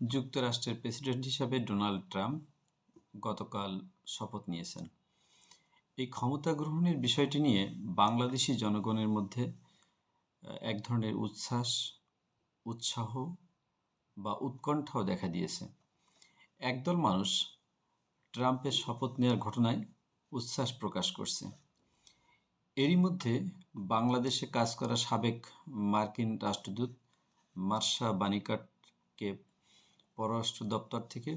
যুক্তরাষ্ট্রের প্রেসিডেন্ট হিসাবে Donald Trump গতকাল শপথ নিয়েছেন। এই ক্ষমতা গ্রহণের বিষয়টি নিয়ে বাংলাদেশি জনগণের মধ্যে এক ধরনের উচ্ছ্বাস, উৎসাহ বা উৎকণ্ঠাও দেখা দিয়েছে। একদল মানুষ ট্রাম্পের শপথ নেওয়ার ঘটনায় উচ্ছ্বাস প্রকাশ করছে। এরই মধ্যে বাংলাদেশে কাজ করা সাবেক মার্কিন রাষ্ট্রদূত মার্শা বানিকাটকে পররাষ্ট্র দপ্তর থেকে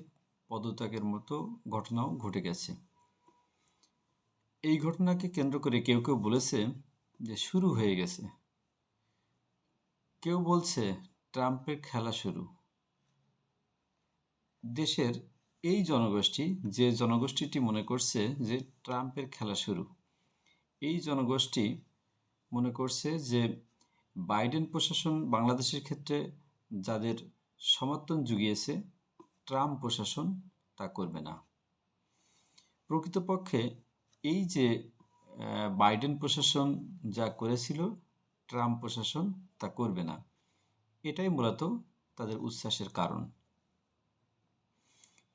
পদত্যাগের মতো ঘটনাও ঘটে গেছে। এই ঘটনাকে কেন্দ্র করে কেউ কেউ বলেছে যে শুরু হয়ে গেছে। কেউ বলছে ট্রাম্পের খেলা শুরু। দেশের এই জনগোষ্ঠী, যে জনগোষ্ঠীটি মনে করছে যে ট্রাম্পের খেলা শুরু, এই জনগোষ্ঠী মনে করছে যে বাইডেন প্রশাসন বাংলাদেশের ক্ষেত্রে যাদের সমর্থন জুগিয়েছে, ট্রাম্প প্রশাসন তা করবে না। প্রকৃতপক্ষে এই যে বাইডেন প্রশাসন যা করেছিল, ট্রাম্প প্রশাসন তা করবে না। এটাই মূলত তাদের উচ্ছ্বাসের কারণ।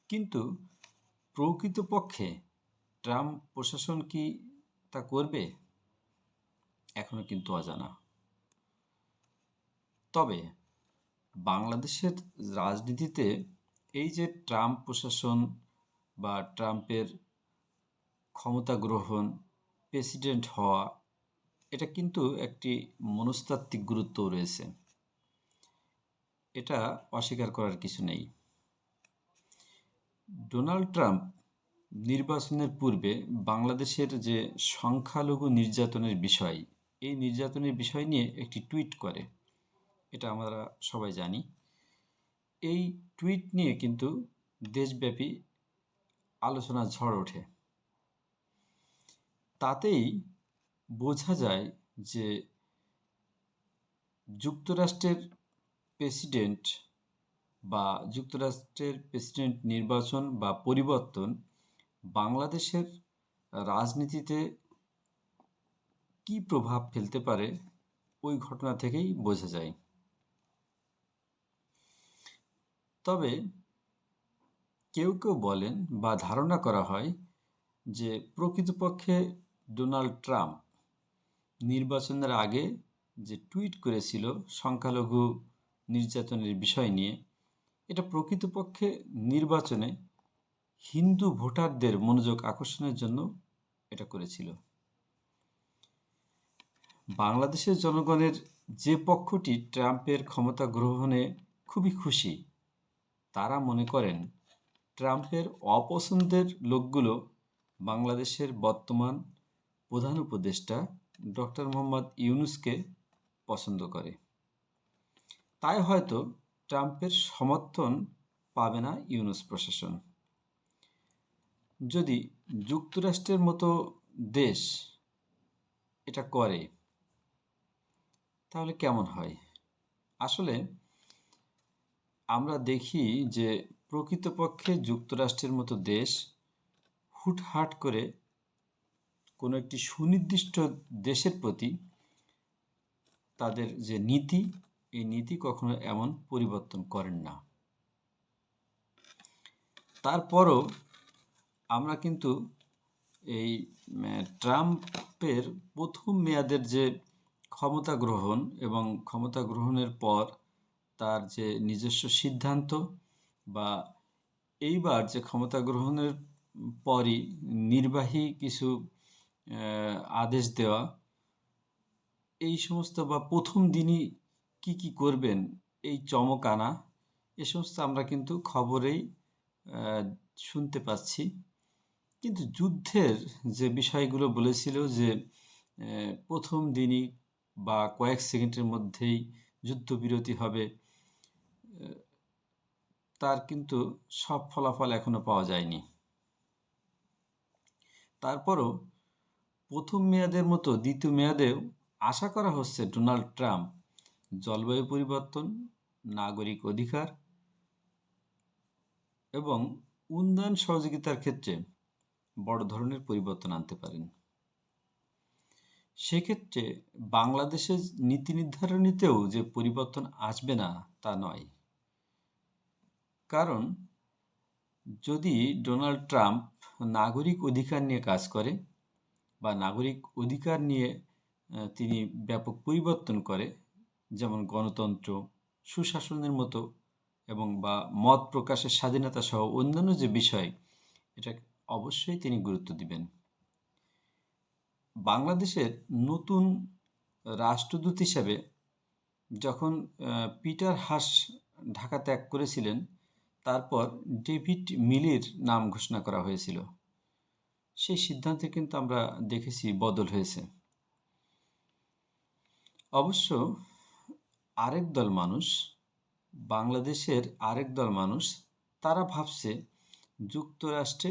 কিন্তু প্রকৃতপক্ষে ট্রাম্প প্রশাসন কি তা করবে? এখনও কিন্তু অজানা। তবে বাংলাদেশের রাজনীতিতে এই যে ট্রাম্প প্রশাসন বা ট্রাম্পের ক্ষমতা গ্রহণ, প্রেসিডেন্ট হওয়া, এটা কিন্তু একটি মনস্তাত্ত্বিক গুরুত্ব রয়েছে। এটা অস্বীকার করার কিছু নেই। ডোনাল্ড ট্রাম্প নির্বাচনের পূর্বে বাংলাদেশের যে সংখ্যালঘু নির্যাতনের বিষয়, এই নির্যাতনের বিষয় নিয়ে একটি টুইট করে। এটা আমরা সবাই জানি। এই টুইট নিয়ে কিন্তু দেশব্যাপী আলোচনা ঝড় ওঠে। তাতেই বোঝা যায় যে যুক্তরাষ্ট্রের প্রেসিডেন্ট বা যুক্তরাষ্ট্রের প্রেসিডেন্ট নির্বাচন বা পরিবর্তন বাংলাদেশের রাজনীতিতে কি প্রভাব ফেলতে পারে ওই ঘটনা থেকেই বোঝা যায়। তবে কেউ কেউ বলেন বা ধারণা করা হয় যে প্রকৃতপক্ষে ডোনাল্ড ট্রাম্প নির্বাচনের আগে যে টুইট করেছিল সংখ্যালঘু নির্যাতনের বিষয় নিয়ে, এটা প্রকৃতপক্ষে নির্বাচনে হিন্দু ভোটারদের মনোযোগ আকর্ষণের জন্য এটা করেছিল। বাংলাদেশের জনগণের যে পক্ষটি ট্রাম্পের ক্ষমতা গ্রহণে খুবই খুশি তারা মনে করেন, ট্রাম্পের অপছন্দের লোকগুলো বাংলাদেশের বর্তমান প্রধান উপদেষ্টা ডক্টর মোহাম্মদ ইউনুসকে পছন্দ করে। তাই হয়তো ট্রাম্পের সমর্থন পাবে না ইউনুস প্রশাসন। যদি যুক্তরাষ্ট্রের মতো দেশ এটা করে, তাহলে কেমন হয়? আসলে আমরা দেখি যে প্রকৃতপক্ষে যুক্তরাষ্ট্রের মতো দেশ হুটহাট করে কোনো একটি সুনির্দিষ্ট দেশের প্রতি তাদের যে নীতি, এই নীতি কখনো এমন পরিবর্তন করেন না। তারপরও আমরা কিন্তু এই ট্রাম্পের প্রথম মেয়াদের যে ক্ষমতা গ্রহণ এবং ক্ষমতা গ্রহণের পর তার যে নিজস্ব সিদ্ধান্ত বা এইবার যে ক্ষমতা গ্রহণের পরই নির্বাহী কিছু আদেশ দেওয়া, এই সমস্ত বা প্রথম দিনই কি কি করবেন, এই চমক আনা, এ সমস্ত আমরা কিন্তু খবরেই শুনতে পাচ্ছি। কিন্তু যুদ্ধের যে বিষয়গুলো বলেছিল যে প্রথম দিনই বা কয়েক সেকেন্ডের মধ্যেই যুদ্ধবিরতি হবে তার কিন্তু সব ফলাফল এখনও পাওয়া যায়নি। তারপরও প্রথম মেয়াদের মতো দ্বিতীয় মেয়াদেও আশা করা হচ্ছে ডোনাল্ড ট্রাম্প জলবায়ু পরিবর্তন, নাগরিক অধিকার এবং উন্নয়ন সহযোগিতার ক্ষেত্রে বড় ধরনের পরিবর্তন আনতে পারেন। সেক্ষেত্রে বাংলাদেশের নীতি নির্ধারণীতেও যে পরিবর্তন আসবে না তা নয়। কারণ যদি ডোনাল্ড ট্রাম্প নাগরিক অধিকার নিয়ে কাজ করে বা নাগরিক অধিকার নিয়ে তিনি ব্যাপক পরিবর্তন করে, যেমন গণতন্ত্র, সুশাসনের মতো এবং বা মত প্রকাশের স্বাধীনতা সহ অন্যান্য যে বিষয়, এটা অবশ্যই তিনি গুরুত্ব দিবেন। বাংলাদেশের নতুন রাষ্ট্রদূত হিসাবে যখন পিটার হাস ঢাকা ত্যাগ করেছিলেন তারপর ডেভিড মিলির নাম ঘোষণা করা হয়েছিল। সেই সিদ্ধান্তে কিন্তু আমরা দেখেছি বদল হয়েছে। অবশ্য আরেক দল মানুষ, বাংলাদেশের আরেক দল মানুষ, তারা ভাবছে যুক্তরাষ্ট্রে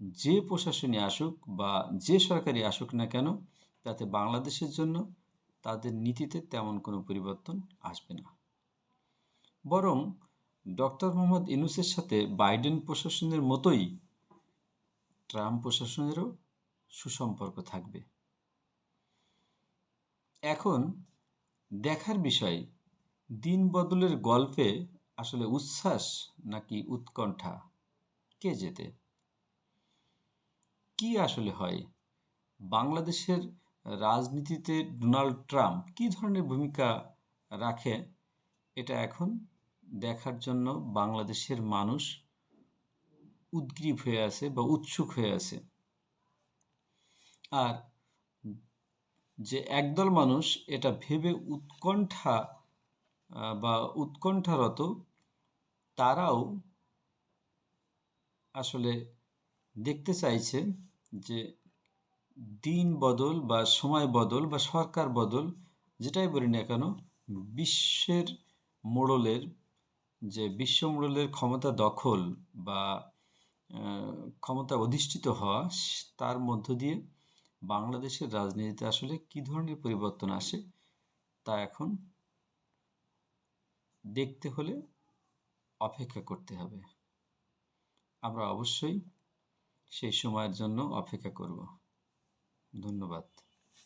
যে প্রশাসনী আসুক বা যে সরকারি আসুক না কেন, তাতে বাংলাদেশের জন্য তাদের নীতিতে তেমন কোনো পরিবর্তন আসবে না। বরং ডক্টর মোহাম্মদ ইউনূসের সাথে বাইডেন প্রশাসনের মতোই ট্রাম্প প্রশাসনেরও সুসম্পর্ক থাকবে। এখন দেখার বিষয়, দিন বদলের গল্পে আসলে উচ্ছ্বাস নাকি উৎকণ্ঠা? কে যেতে কি আসলে হয়? বাংলাদেশের রাজনীতিতে ডোনাল্ড ট্রাম্প কি ধরনের ভূমিকা রাখে? এটা এখন দেখার জন্য বাংলাদেশের মানুষ উদ্গ্রীব হয়ে আছে বা উৎসুক হয়ে আছে। আর যে একদল মানুষ এটা ভেবে উৎকণ্ঠা বা উৎকণ্ঠারত, তারাও আসলে দেখতে চাইছে যে দিন বদল বা সময় বদল বা সরকার বদল, যেটাই বলি না কেন, বিশ্বের মোড়লের যে বিশ্ব মোড়লের ক্ষমতা দখল বা ক্ষমতা অধিষ্ঠিত হওয়া, তার মধ্য দিয়ে বাংলাদেশের রাজনীতিতে আসলে কি ধরনের পরিবর্তন আসে, তা এখন দেখতে হলে অপেক্ষা করতে হবে। আমরা অবশ্যই সেই সময়ের জন্য অপেক্ষা করব। ধন্যবাদ।